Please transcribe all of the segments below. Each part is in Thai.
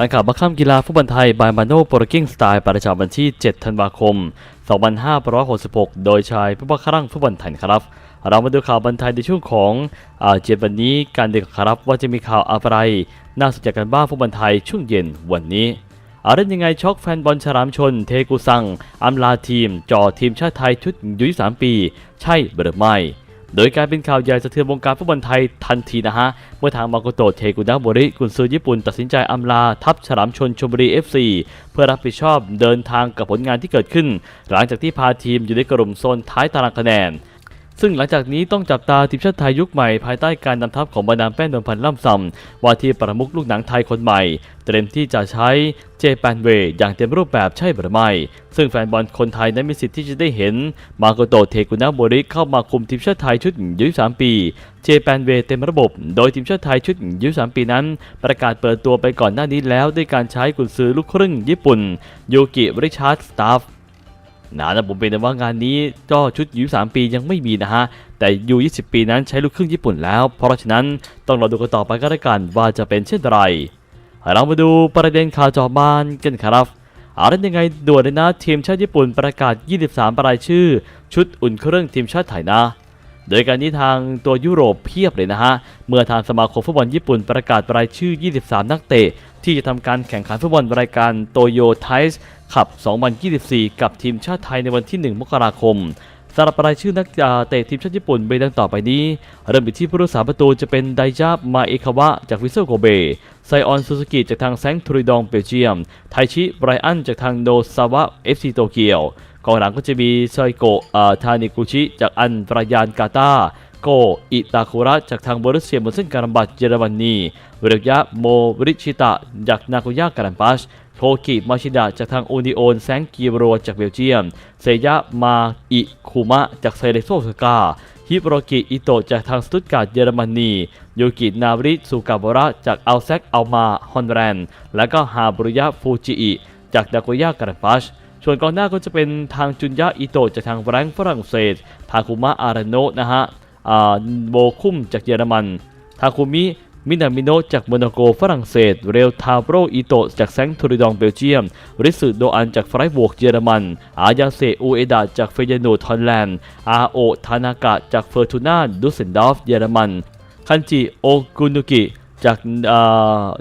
ทันข่าวบัคคัมกีฬาฟุตบอลไทยบายมาโนโปรกิ้งสไตล์ประจำวันที่ 7 ธันวาคม 2566 โดยชายผู้บังคับฟุตบอลไทยครับ เรามาดูข่าวบอลไทยในช่วงของอาเจ็ดวันนี้การเดึกครับว่าจะมีข่าวอะไร น่าสนใจกันบ้างฟุตบอลไทยช่วงเย็นวันนี้อาเรื่องยังไงช็อกแฟนบอลฉลามชน เทกุซังอำลาทีมจ่อทีมชาติไทยชุดอายุ23ปี ใช่หรือไม่ โดยการเป็นข่าวใหญ่สะเทือนวงการฟุตบอลไทยทันทีนะฮะ เมื่อทางมาโกโตะเทกุนะโมริกุนซือญี่ปุ่นตัดสินใจอำลาทัพฉลามชนชมบุรี FC เพื่อรับผิดชอบเดินทางกับผลงานที่เกิดขึ้น หลังจากที่พาทีมอยู่ในกลุ่มโซนท้ายตารางคะแนน ซึ่งหลังจากนี้ต้องจับตาทีมชาติไทยยุคใหม่ภายใต้การนำทัพของบรรดาแป้นนวลพันธ์ล่ำซำว่าที่ประมุขลูกหนังไทยคนใหม่ เตรียมที่จะใช้เจแปนเวย์อย่างเต็มรูปแบบใช่หรือไม่ ซึ่งแฟนบอลคนไทยนั้นมีสิทธิ์ที่จะได้เห็น มาโกโตเทกุนะโมริเข้ามาคุมทีมชาติไทยชุดอายุ23ปี เจแปนเวย์เต็มระบบ โดยทีมชาติไทยชุดอายุ23ปีนั้น ประกาศเปิดตัวไปก่อนหน้านี้แล้วด้วยการใช้กุนซือลูกครึ่งญี่ปุ่นยูกิริชาร์ดสตาฟ นะนะผมเป็นแต่ว่างานนี้ก็ชุดยู3ปียังไม่มีนะฮะ แต่ยู20ปีนั้นใช้ลูกครึ่งญี่ปุ่นแล้ว เพราะฉะนั้นต้องรอดูกันต่อไปก็แล้วกันว่าจะเป็นเช่นไรเรามาดูประเด็นข่าวจอบ้านกันครับอาเรื่องยังไงด่วนเลยนะทีมชาติญี่ปุ่นประกาศ 23 รายชื่อ ชุดอุ่นเครื่องทีมชาติไทยนะ โดยการนี้ทางตัวยุโรปเพียบเลยนะฮะ เมื่อทางสมาคมฟุตบอลญี่ปุ่นประกาศรายชื่อ 23 นักเตะ ที่จะทำการแข่งขันฟุตบอลรายการโตโยไทส์ขับ 2024 กับทีมชาติไทยในวันที่ 1 มกราคมสำหรับรายชื่อนักเตะทีมชาติญี่ปุ่นเบดังต่อไปนี้ เริ่มไปที่ผู้รักษาประตูจะเป็นไดจาบมาเอคาวะจากวิเซโกเบไซออนซูซูกิจากทางแซงทริดองเบลเยียม ไทชิไบรอันจากทางโนซาวะเอฟซีโตเกียวกองหลังก็จะมีไซโกะอ่อทานิกุชิจากอันตรายานกาตา โก อิตาคุระจากทางบรุเซียมอนเซนการบัตเยอรมนีเวรยะโมริชิตะจากนาโกย่าการัมปัสโทกิมาชิดะจากทางโอนิโอนแซงกิโรจากเบลเยียม เซยะมาอิคุมะจากเซเลโซสกาฮิโรกิอิโตะจากทางสตุตการ์ดเยอรมนียูกินาบริสุกาบระจากอัลแซกอัลมาฮอนแรนและก็ฮาบุรุยะฟูจิอิจากนาโกย่าการัมปัสส่วนกองหน้าก็จะเป็นทางจุนยะอิโตะจากทางแฟรงก์ฝรั่งเศสทาคุมะอาราโนะนะฮะ โบคุมจากเยอรมัน ทาคุมิ มินามิโนจากโมนาโกฝรั่งเศส เรลทาโบรอิโตจากแซงทูริดองเบลเยียม ริสึโดอันจากไฟร์บวกเยอรมัน อายาเซอูเอดาจากเฟยโนทอนแลนด์ อาโอทานากะจากเฟอร์ตูนาดุสเซนดอฟเยอรมัน คันจิโอกุนุกิ จาก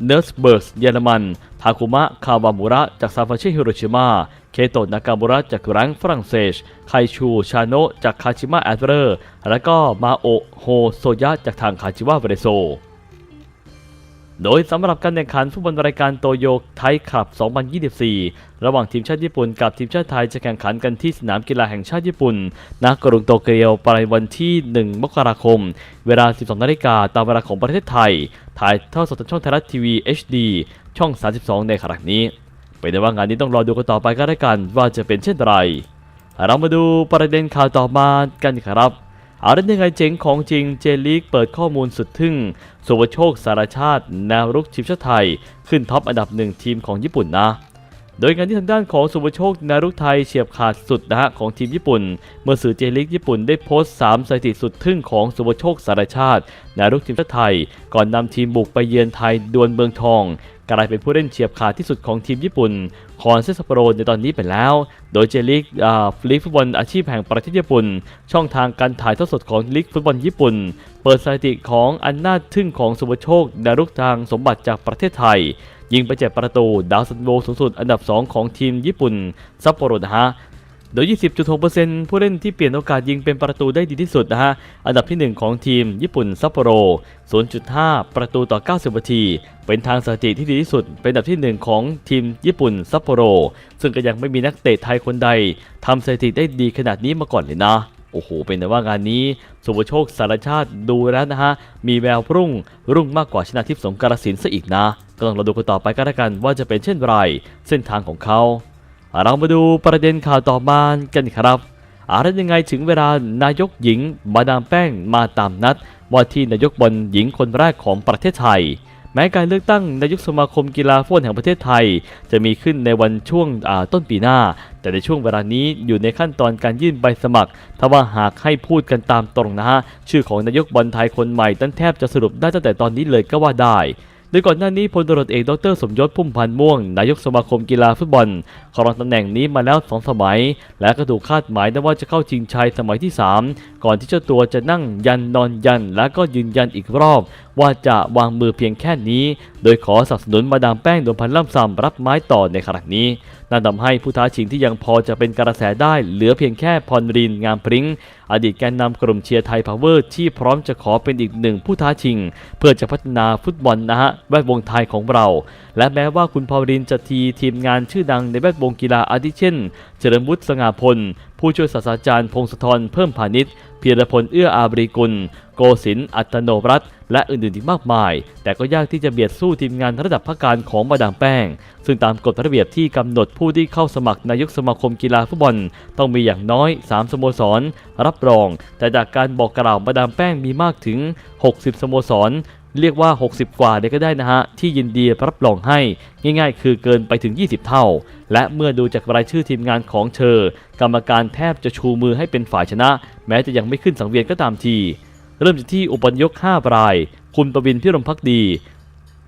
เนอร์สเบิร์สเยอรมันทาคุมะคาวามุระจากซานฟรานซิสฮิโรชิมาเคโตะนากามุระจากรังฝรั่งเศส ไคชูชาโนะจากคาชิมะแอดเรอร์ และก็มาโอะโฮโซยะจากทางคาชิวะเวเรโซ โดยสำหรับการแข่งขันฟุตบอลรายการโตโยไทยคับ 2024 ระหว่างทีมชาติญี่ปุ่นกับทีมชาติไทยจะแข่งขันกันที่สนามกีฬาแห่งชาติญี่ปุ่นณกรุงโตเกียวไปวันที่ 1 มกราคม เวลา 12 นาฬิกาตามเวลาของประเทศไทย ถ่ายทอดสดทางช่องไทยรัฐทีวี HD ช่อง 32 ในขณะนี้เป็นได้ว่างานนี้ต้องรอดูกันต่อไปก็แล้กันว่าจะเป็นเช่นไร เรามาดูประเด็นข่าวต่อมากันครับ อาได้ยังไงเจ๋งของจริงเจลีกเปิดข้อมูลสุดทึ่ง สุวโชคสารชาติแนวรุกทีมชาติไทย ขึ้นท็อปอันดับหนึ่งทีมของญี่ปุ่นนะ โดยงานที่ทางด้านของสุวโชคนารุกไทยเฉียบขาดสุดนะฮะของทีมญี่ปุ่น เมื่อสื่อเจลิกญี่ปุ่นได้โพสต์ 3 สถิติสุดทึ่งของสุวโชคสารชาตินารุกทีมชาติไทย ก่อนนำทีมบุกไปเยือนไทยดวลเมืองทอง กลายเป็นผู้เล่นเฉียบขาดที่สุดของทีมญี่ปุ่นคอนเซสโปโรในตอนนี้ไปแล้ว โดยเจลิกฟลีกฟุตบอลอาชีพแห่งประเทศญี่ปุ่น ช่องทางการถ่ายทอดสดของลีกฟุตบอลญี่ปุ่น เปิดสถิติของอันน่าทึ่งของสุวโชคดารุกทางสมบัติจากประเทศไทยยิงไปเจ็ดประตู ดาวซันโวสูงสุดอันดับ 2 ของทีมญี่ปุ่นซัปโปโรนะฮะ โดย 20.6%ผู้เล่นที่เปลี่ยนโอกาสยิงเป็นประตูได้ดีที่สุดนะฮะ อันดับที่ 1 ของทีมญี่ปุ่นซัปโปโร 0.5 ประตูต่อ 90 นาที เป็นทางสถิติที่ดีที่สุด เป็นอันดับที่ 1 ของทีมญี่ปุ่นซัปโปโร ซึ่งก็ยังไม่มีนักเตะไทยคนใดทำสถิติได้ดีขนาดนี้มาก่อนเลยนะ โอ้โห เป็นแต่ว่างานนี้ สุภโชคสารชาติดูแล้วนะฮะ มีแววรุ่ง รุ่งมากกว่าชนะทิพย์สงกรสินซะอีกนะ ก็ต้องรอดูกันต่อไปก็แล้วกันว่าจะเป็นเช่นไร เส้นทางของเขา เรามาดูประเด็นข่าวต่อมากันครับอะไรยังไงถึงเวลานายกหญิงมาดามแป้งมาตามนัด ว่าที่นายกบอลหญิงคนแรกของประเทศไทย แม้การเลือกตั้งนายกสมาคมกีฬาฟุตบอลแห่งประเทศไทย จะมีขึ้นในวันช่วงต้นปีหน้า แต่ในช่วงเวลานี้อยู่ในขั้นตอนการยื่นใบสมัครถ้าว่าหากให้พูดกันตามตรงนะฮะชื่อของนายกบอลไทยคนใหม่นั้นแทบจะสรุปได้ตั้งแต่ตอนนี้เลยก็ว่าได้ โดยก่อนหน้านี้พลตรวจเอกดรสมยศพุ่มพันธ์ม่วง นายกสมาคมกีฬาฟุตบอลครองตำแหน่งนี้มาแล้วสองสมัย และก็ถูกคาดหมายนะว่าจะเข้าชิงชัยสมัยที่ 3 ก่อนที่เจ้าตัวจะนั่งยันนอนยัน และก็ยืนยันอีกรอบ ว่าจะวางมือเพียงแค่นี้ โดยขอสนับสนุนมาดามแป้งดวงพันล่ำซำรับไม้ต่อในขณะนี้นั่นทำให้ผู้ท้าชิงที่ยังพอจะเป็นกระแสได้เหลือเพียงแค่พรรินทร์งามพริ้ง อดีตแกนนำกลุ่มเชียร์ไทยพาวเวอร์ที่พร้อมจะขอเป็นอีกหนึ่งผู้ท้าชิง เพื่อจะพัฒนาฟุตบอลนะฮะแวดวงไทยของเรา และแม้ว่าคุณพรรินทร์จะทีทีมงานชื่อดังในแวดวงกีฬาอาทิเช่น เจริญวุฒิสง่าพล ผู้ช่วยศาสตราจารย์พงศธรเพิ่มพาณิชย์เพียรพลเอื้ออาบริกุล โกศิล์อัตโนรัตน์ และอื่นๆอีกมากมาย แต่ก็ยากที่จะเบียดสู้ทีมงานระดับพักการของมาดามแป้ง ซึ่งตามกฎระเบียบที่กำหนดผู้ที่เข้าสมัครนายกสมาคมกีฬาฟุตบอล ต้องมีอย่างน้อย 3 สโมสร รับรอง แต่จากการบอกกล่าวมาดามแป้งมีมากถึง 60 สโมสรเรียกว่า 60 กว่าเลยก็ได้นะฮะ ที่ยินดีรับรองให้ ง่ายๆ คือเกินไปถึง 20 เท่า และเมื่อดูจากรายชื่อทีมงานของเธอ กรรมการแทบจะชูมือให้เป็นฝ่ายชนะ แม้จะยังไม่ขึ้นสังเวียนก็ตามที เริ่มจากที่อุปนยก5ราย คุณประวินพิรมพักดี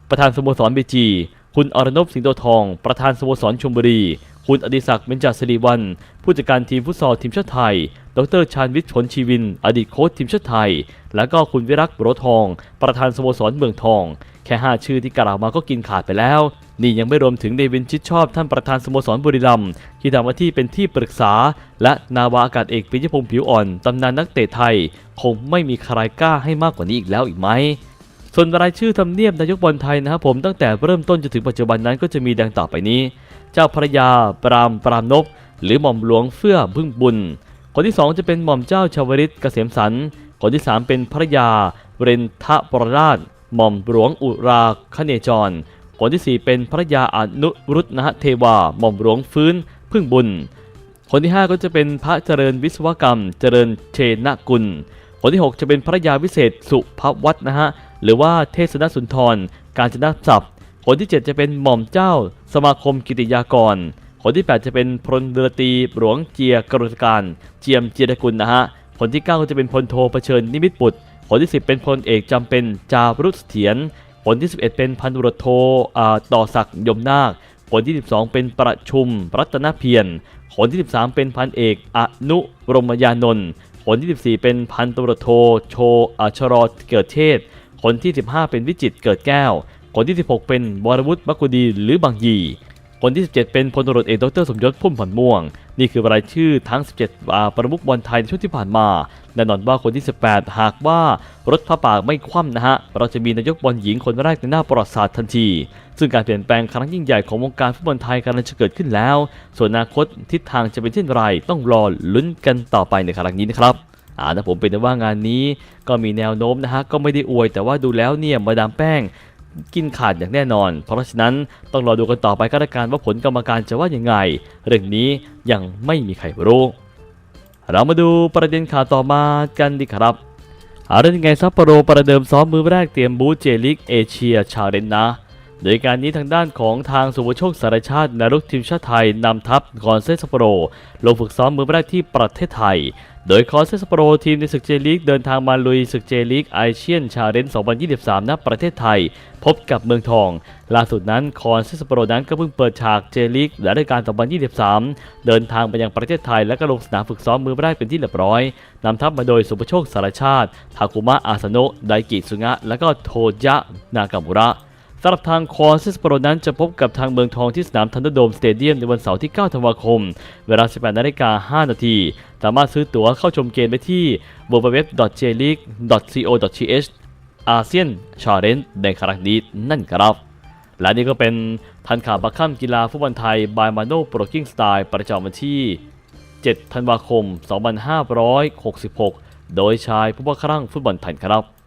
ประธานสโมสรบีจี คุณอรนพสิงห์โตทอง ประธานสโมสรชมบุรี คุณอดิศักดิ์เบญจศิริวัลย์ผู้จัดการทีมฟุตซอลทีมชาติไทย ดรชาญวิทย์ผลชีวิน อดีตโค้ชทีมชาติไทย และก็คุณวิรักษ์โรทอง ประธานสโมสรเมืองทอง แค่ 5 ชื่อที่กล่าวมาก็กินขาดไปแล้ว นี่ยังไม่รวมถึงเดวินชิดชอบท่านประธานสโมสรบุรีรัมย์ที่ทำหน้าที่เป็นที่ปรึกษา และนาวาอากาศเอกปิยพงษ์ผิวอ่อนตำนานนักเตะไทย คงไม่มีใครกล้าให้มากกว่านี้อีกแล้วอีกไหมส่วนรายชื่อทำเนียบนายกบอลไทยนะครับผมตั้งแต่เริ่มต้นจนถึงปัจจุบันนั้นก็จะมีดังต่อไปนี้ เจ้าพระยา ปรามปรามนพหรือหม่อมหลวงเฟื่อพึ่งบุญ คนที่สองจะเป็นหม่อมเจ้าชาวริตเกษมสันคนที่สามเป็นพระยาเรนทะปรราชหม่อมหลวงอุราคเนจร คนที่สี่เป็นพระยาอนุรุตนะฮะเทวา หม่อมหลวงฟื้นพึ่งบุญคนที่ 5 ก็จะเป็นพระเจริญวิศวกรรม เจริญเชนกุลคนที่ 6 จะเป็นพระยาวิเศษสุภวัฒนะฮะหรือว่าเทศนสุนทร การจนศัพท์คนที่ 7 จะเป็นหม่อมเจ้า สมาคมกิติยากรคนที่ 8 จะเป็นพลเรือตีหลวงเจียกรุณการ เจียมเจียรกุลนะฮะคนที่ 9 ก็จะเป็นพลโทเผชิญนิมิตบุตรคนที่ 10 เป็นพลเอกจำเป็นจารุเถียร คนที่ 11 เป็นพันตรโทต่อศักดิ์ยมนาคคนที่ 12 เป็นประชุมรัตนเพียรคนที่ 13 เป็นพันเอกอนุรมยานนท์คนที่ 14 เป็นพันตุรโทโชอชรอเกิดเทศคนที่ 15 เป็นวิจิตเกิดแก้วคนที่ 16 เป็นวรวุฒิบักุดีหรือบางยี คนที่ 17 เป็นพลตำรวจเอกดรสมยศพุ่มผันม่วง นี่คือรายชื่อทั้ง 17อ่าประมุขบอลไทยในช่วงที่ผ่านมา แน่นอนว่าคนที่ 18 หากว่ารถพระป่าไม่คว่ำนะฮะ เราจะมีนายกบอลหญิงคนแรกในหน้าประวัติศาสตร์ทันที ซึ่งการเปลี่ยนแปลงครั้งยิ่งใหญ่ของวงการฟุตบอลไทยกำลังจะเกิดขึ้นแล้ว ส่วนอนาคตทิศทางจะเป็นเช่นไรต้องรอลุ้นกันต่อไปในครั้งนี้นะครับอ่านะผมเป็นว่างานนี้ก็มีแนวโน้มนะฮะก็ไม่ได้อวยแต่ว่าดูแล้วเนี่ยมาดามแป้ง กินขาดอย่างแน่นอน เพราะฉะนั้นต้องรอดูกันต่อไปก็แล้วกันว่าผลกรรมการจะว่ายังไง เรื่องนี้ยังไม่มีใครรู้ เรามาดูประเด็นข่าวต่อมากันดีครับอาเรื่องยังไงซัปโปโรประเดิมซ้อมมือแรกเตรียมบูธเจลิกเอเชียชาเลนนะ โดยการนี้ทางด้านของทางสุวโชคสารชาตินารุกทีมชาติไทยนำทัพคอนเซซัปโปโร ลงฝึกซ้อมมือแรกที่ประเทศไทย โดยคอนเซซัปโปโรทีมในศึกเจลีกเดินทางมาลุยศึกเจลีกไอเชียนชาเลน2023 ณ ประเทศไทย พบกับเมืองทอง ล่าสุดนั้นคอนเซซัปโปโรนั้นก็เพิ่งเปิดฉากเจลีกและรายการ 2023 เดินทางไปยังประเทศไทย และก็ลงสนามฝึกซ้อมมือแรกเป็นที่เรียบร้อยนำทัพมาโดยสุภโชคสารชาติทาคุมะอาสโนะไดกิสุงะ และก็โทยะนากามุระ สำหรับทางคอนซิสโปรนั้นจะพบกับทางเมืองทองที่สนามทันเดอร์โดมสเตเดียมในวันเสาร์ที่ 9 ธันวาคม เวลา 18 นาฬิกา 5 นาที สามารถซื้อตั๋วเข้าชมเกมได้ที่ www.jleague.co.th อาเซียนชาเลนในครั้งนี้นั่นครับ และนี่ก็เป็นทันข่าวบัคคัมกีฬาฟุตบอลไทย บายมาโนโปรกิ้งสไตล์ประจำวันที่ 7 ธันวาคม 2566 โดยชายผู้ว่าครั่งฟุตบอลไทยครับ